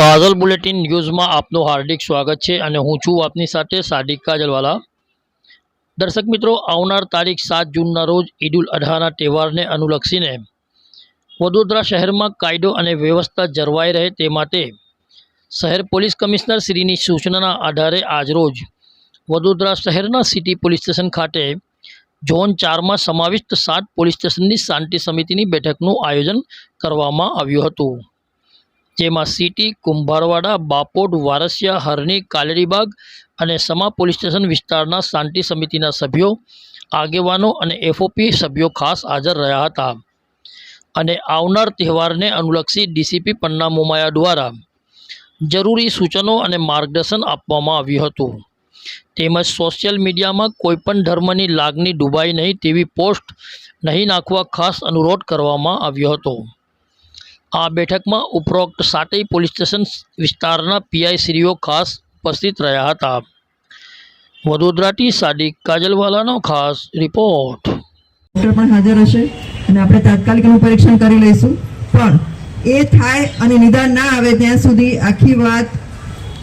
કાજલ bulletin ન્યૂઝમાં આપનું હાર્દિક સ્વાગત છે અને હું છું આપની સાથે સાદિક કાજલવાલા. દર્શક મિત્રો, આવનાર તારીખ સાત જૂનના રોજ ઈદ ઉલ અઢાના તહેવારને અનુલક્ષીને વડોદરા શહેરમાં કાયદો અને વ્યવસ્થા જળવાઈ રહે તે માટે શહેર પોલીસ કમિશનર શ્રીની સૂચનાના આધારે આજરોજ વડોદરા શહેરના સિટી પોલીસ સ્ટેશન ખાતે ઝોન ચારમાં સમાવિષ્ટ સાત પોલીસ સ્ટેશનની શાંતિ સમિતિની બેઠકનું આયોજન કરવામાં આવ્યું હતું. જેમાં સિટી, કુંભારવાડા બાપોડ વારસિયા, હરણી, કાલેરીબાગ અને સમા પોલીસ સ્ટેશન વિસ્તારના શાંતિ સમિતિના સભ્યો, આગેવાનો અને એફઓપી સભ્યો ખાસ હાજર રહ્યા હતા. અને આવનાર તહેવારને અનુલક્ષી ડીસીપી પન્ના મોમાયા દ્વારા જરૂરી સૂચનો અને માર્ગદર્શન આપવામાં આવ્યું હતું. તેમજ સોશિયલ મીડિયામાં કોઈપણ ધર્મની લાગણી ડૂબાય નહીં તેવી પોસ્ટ નહીં નાખવા ખાસ અનુરોધ કરવામાં આવ્યો હતો. આ બેઠકમાં ઉપરોક્ત સાતેય પોલીસ સ્ટેશન વિસ્તારના પીઆઈશ્રીઓ ખાસ ઉપસ્થિત રહ્યા હતા. વડોદરાથી સાદિક કાજલવાલાનો ખાસ રિપોર્ટ. પણ હાજર હશે અને આપણે તાત્કાલિક એનું પરીક્ષણ કરી લઈશું. પણ એ થાય અને નિદાન ના આવે ત્યાં સુધી આખી વાત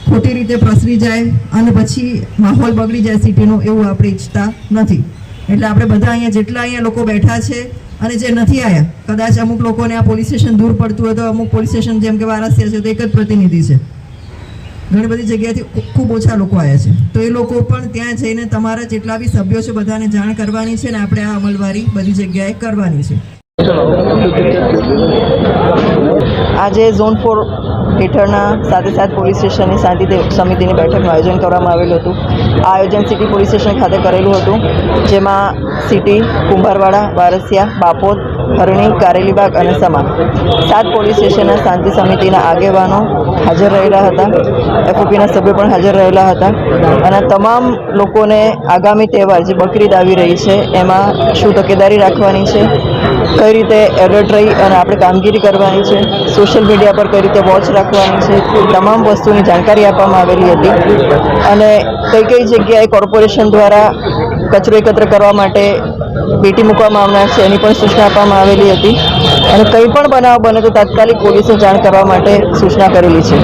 ખોટી રીતે પ્રસરી જાય અને પછી માહોલ બગડી જાય સિટીનો એવું આપણે ઈચ્છતા નથી. એટલે આપણે બધા અહીંયા જેટલા અહીંયા લોકો બેઠા છે અને જે નથી આવ્યા કદાચ અમુક લોકોને આ પોલીસ સ્ટેશન દૂર પડતું હોય તો અમુક પોલીસ સ્ટેશન જેમ કે વારાસિયા છે, તો એક જ પ્રતિનિધિ છે. ઘણી બધી જગ્યાએથી ખૂબ ઓછા લોકો આવ્યા છે. તો એ લોકો પણ ત્યાં જઈને તમારા જેટલા બી સભ્યો છે બધાને જાણ કરવાની છે ને આપણે આ અમલવારી બધી જગ્યાએ કરવાની છે. આજે ઝોન ફોર હેઠળના સાથે સાત પોલીસ સ્ટેશનની શાંતિ સમિતિની બેઠકનું આયોજન કરવામાં આવેલું હતું. આ આયોજન સિટી પોલીસ સ્ટેશન ખાતે કરેલું હતું, જેમાં સિટી, કુંભારવાડા, વારસિયા, બાપોદ, હરણી, કારેલીબાગ અને સમા સાત પોલીસ સ્ટેશનના શાંતિ સમિતિના આગેવાનો હાજર રહેલા હતા. એફઓપીના સભ્યો પણ હાજર રહેલા હતા. અને તમામ લોકોને આગામી તહેવાર જે બકરીદ આવી રહી છે, એમાં શું તકેદારી રાખવાની છે કઈ રીતે એલર્ટ રહી અને આપણે કામગીરી કરવાની છે સોશિયલ મીડિયા પર કઈ રીતે વોચ રાખવાની છે તમામ વસ્તુની જાણકારી આપવામાં આવેલી હતી અને કઈ કઈ જગ્યાએ કોર્પોરેશન દ્વારા કચરો એકત્ર કરવા માટે પેટી મૂકવામાં આવનાર છે એની પણ સૂચના આપવામાં આવેલી હતી અને કંઈ પણ બનાવ બને તો તાત્કાલિક પોલીસે જાણ કરવા માટે સૂચના કરેલી છે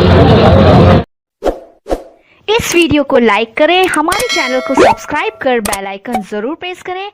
इस वीडियो को लाइक करें हमारे चैनल को सब्सक्राइब कर बेल आइकन जरूर प्रेस करें